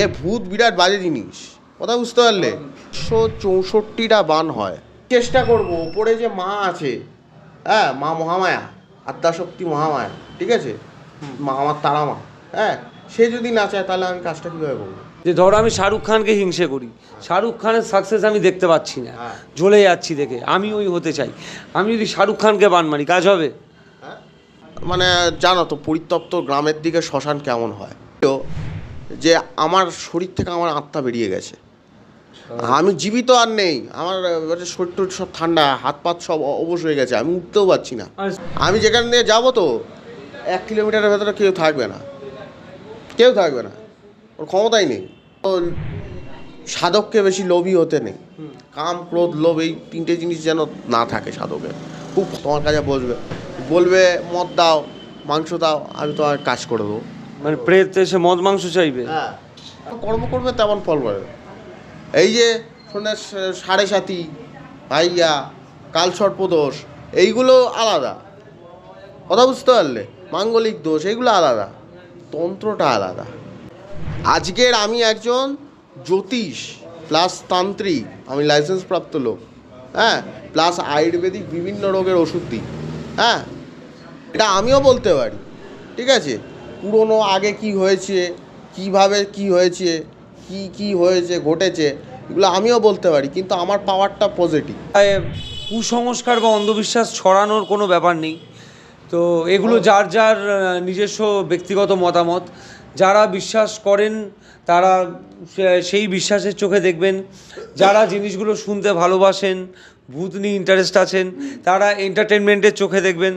এ ভূত বিরাট বাজে জিনিস। কথা বুঝতে পারলে? একশো চৌষট্টিটা বান হয়। চেষ্টা করব ওপরে যে মা আছে হ্যাঁ মা মহামায়া আদ্যাশক্তি মহামায়া ঠিক আছে? মা আমার তারা মা হ্যাঁ? সে যদি না চায় তাহলে আমি কাজটা কীভাবে করব? যে ধরো আমি শাহরুখ খানকে হিংসে করি শাহরুখ খানের সাকসেস আমি দেখতে পাচ্ছি না। হ্যাঁ। জ্বলে যাচ্ছি দেখে আমি ওই হতে চাই। আমি যদি শাহরুখ খানকে বান মারি কাজ হবে? মানে জানো তো পরিত্যক্ত গ্রামের দিকে শ্মশান কেমন হয়? তো যে আমার শরীর থেকে আমার আত্মা বেরিয়ে গেছে। আমি জীবিত আর নেই। আমার শরীর টরীর সব ঠান্ডা হাত পাত সব অবশ হয়ে গেছে আমি উঠতেও পারছি না। আমি যেখান দিয়ে যাব তো এক কিলোমিটারের ভেতরে কেউ থাকবে না। কেউ থাকবে না। ওর ক্ষমতাই নেই। তো সাধককে বেশি লোভী হতে নেই। কাম ক্রোধ লোভ এই তিনটে জিনিস যেন না থাকে সাধকের। খুব তোমার কাছে বসবে। বলবে মদ দাও মাংস দাও আমি তোমার কাজ করে দেবো। মানে প্রেত এসে মদ মাংস চাইবে। হ্যাঁ। কর্ম করবে তেমন ফল পাবে। এই যে শোনে সাড়ে সাথী, ভাইয়া, কালসর্পদোষ, এইগুলো আলাদা। কথা বুঝতে পারলে? মাঙ্গলিক দোষ এইগুলো আলাদা। তন্ত্রটা আলাদা। আজকের আমি একজন জ্যোতিষ প্লাস তান্ত্রিক, আমি লাইসেন্স প্রাপ্ত লোক। হ্যাঁ প্লাস আয়ুর্বেদিক বিভিন্ন রোগের ওষুধ দিই। হ্যাঁ এটা আমিও বলতে পারি। ঠিক আছে? পুরনো আগে কি হয়েছে কীভাবে কি হয়েছে কি কি হয়েছে ঘটেছে এগুলো আমিও বলতে পারি কিন্তু আমার পাওয়ারটা পজিটিভ কুসংস্কার বা অন্ধবিশ্বাস ছড়ানোর কোনো ব্যাপার নেই। তো এগুলো যার যার নিজস্ব ব্যক্তিগত মতামত। যারা বিশ্বাস করেন তারা সেই বিশ্বাসের চোখে দেখবেন। যারা জিনিসগুলো শুনতে ভালোবাসেন ভূত নিয়ে ইন্টারেস্ট আছেন তারা এন্টারটেনমেন্টের চোখে দেখবেন।